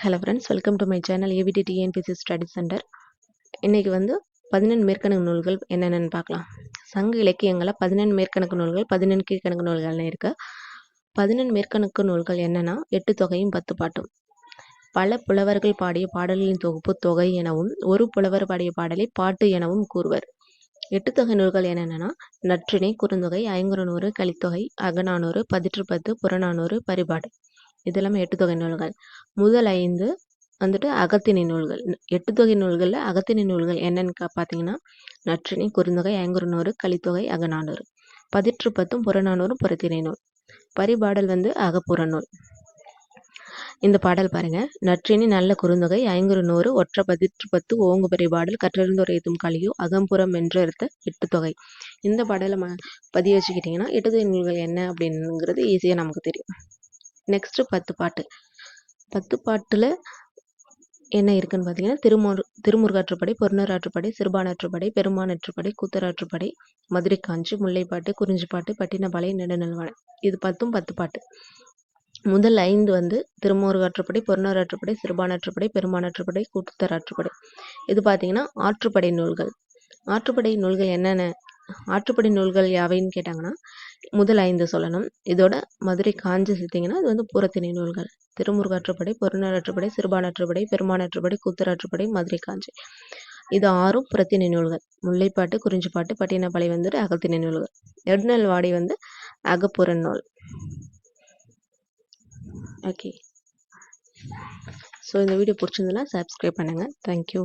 Hello friends welcome to my channel AVT TNPSC study centre இன்றைக்கி வந்து பதினெண்டு மேற்கணக்கு நூல்கள் என்னென்னு பார்க்கலாம். சங்க இலக்கியங்களில் பதினெண்டு மேற்கணக்கு நூல்கள் பதினெண்டு கீழ்கணக்கு நூல்கள்னு இருக்குது பதினெண்டு மேற்கணக்கு நூல்கள் என்னென்னா எட்டு தொகையும் பத்து பாட்டும். பல புலவர்கள் பாடிய பாடல்களின் தொகுப்பு தொகை எனவும் ஒரு புலவர் பாடிய பாடலை பாட்டு எனவும் கூறுவர். எட்டு தொகை நூல்கள் என்னென்னா நற்றிணை குறுந்தொகை ஐங்குறுநூறு கலித்தொகை அகநானூறு பதிற்றுப்பத்து புறநானூறு பரிபாடு. இதெல்லாமே எட்டு தொகை நூல்கள். முதல் ஐந்து வந்துட்டு அகத்திணை நூல்கள். எட்டு தொகை நூல்களில் அகத்திணை நூல்கள் என்னென்னு பார்த்தீங்கன்னா நற்றிணை குறுந்தொகை ஐங்குறுநூறு கலித்தொகை அகநானூறு. பதிற்று பத்தும் புறநானூறும் புறத்திணை நூல். பரிபாடல் வந்து அகப்புறநூல் இந்த பாடல் பாருங்க. நற்றினி நல்ல குறுந்தொகை ஐங்குறு நூறு ஒற்ற பதிற்று பத்து ஓங்கு பரிபாடல் கற்றிருந்துரைத்தும் கலியோ அகம்புறம் என்று எடுத்த எட்டு தொகை. இந்த பாடலை ம பதிய வச்சுக்கிட்டிங்கன்னா எட்டு தொகை நூல்கள் என்ன அப்படிங்கிறது ஈஸியாக நமக்கு தெரியும். நெக்ஸ்ட்டு பத்து பாட்டு. பத்து பாட்டில் என்ன இருக்குன்னு பார்த்தீங்கன்னா திருமுரு திருமுருகாற்றுப்படை பொருணராற்றுப்படை சிறுபானாற்றுப்படை பெருமானாற்றுப்படை கூத்தராற்றுப்படை மதுரை காஞ்சி முல்லைப்பாட்டு குறிஞ்சிப்பாட்டு பட்டினப்பாலை நெடுநல்வாடை இது பத்தும் பத்து பாட்டு. முதல் ஐந்து வந்து திருமுருகாற்றுப்படை பொருணராற்றுப்படை சிறுபானாற்றுப்படை பெருமானாற்றுப்படை கூத்தராற்றுப்படை இது பார்த்தீங்கன்னா ஆற்றுப்படை நூல்கள். ஆற்றுப்படை நூல்கள் என்னென்ன? ஆற்றுப்படை நூல்கள் யாவைன்னு கேட்டாங்கன்னா முதல் ஐந்து சொல்லணும். இதோட மதுரை காஞ்சி சேர்த்திங்கன்னா இது வந்து புறத்திணை நூல்கள். திருமுருகாற்றுப்படை பொருளாற்றுப்படை சிறுபானாற்றுப்படை பெருமானாற்றுப்படை கூத்தராற்றுப்படை மதுரை காஞ்சி. இது ஆறும் புறத்திணை நூல்கள். முல்லைப்பாட்டு குறிஞ்சிப்பாட்டு பட்டினப்பாளை வந்துட்டு அகத்திணை நூல்கள். நெடுநல் வாடி வந்து அகப்புற நூல். ஓகே ஸோ இந்த வீடியோ பிடிச்சிருந்ததுன்னா சப்ஸ்கிரைப் பண்ணுங்கள் தேங்க்யூ